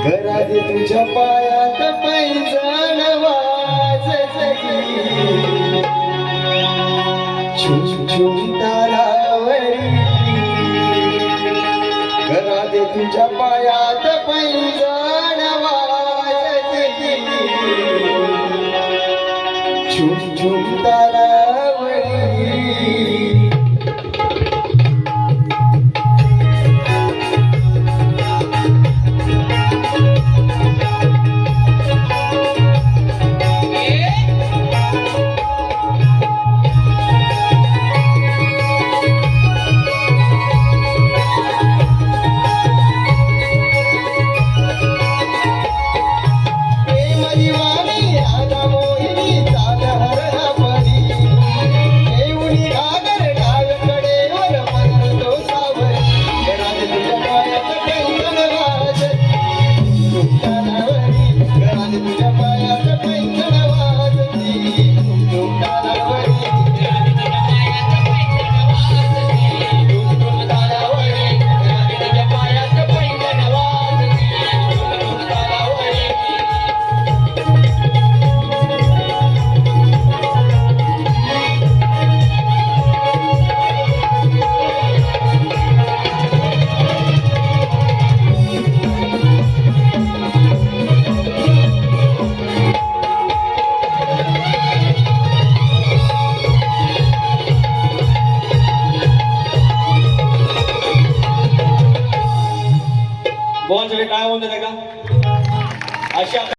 घरात तुझ्या पायात पैजण घरात तुझ्या पायात पैजण वाजते झुम झुम तारा दोन सगळे काय म्हणतात का? अशा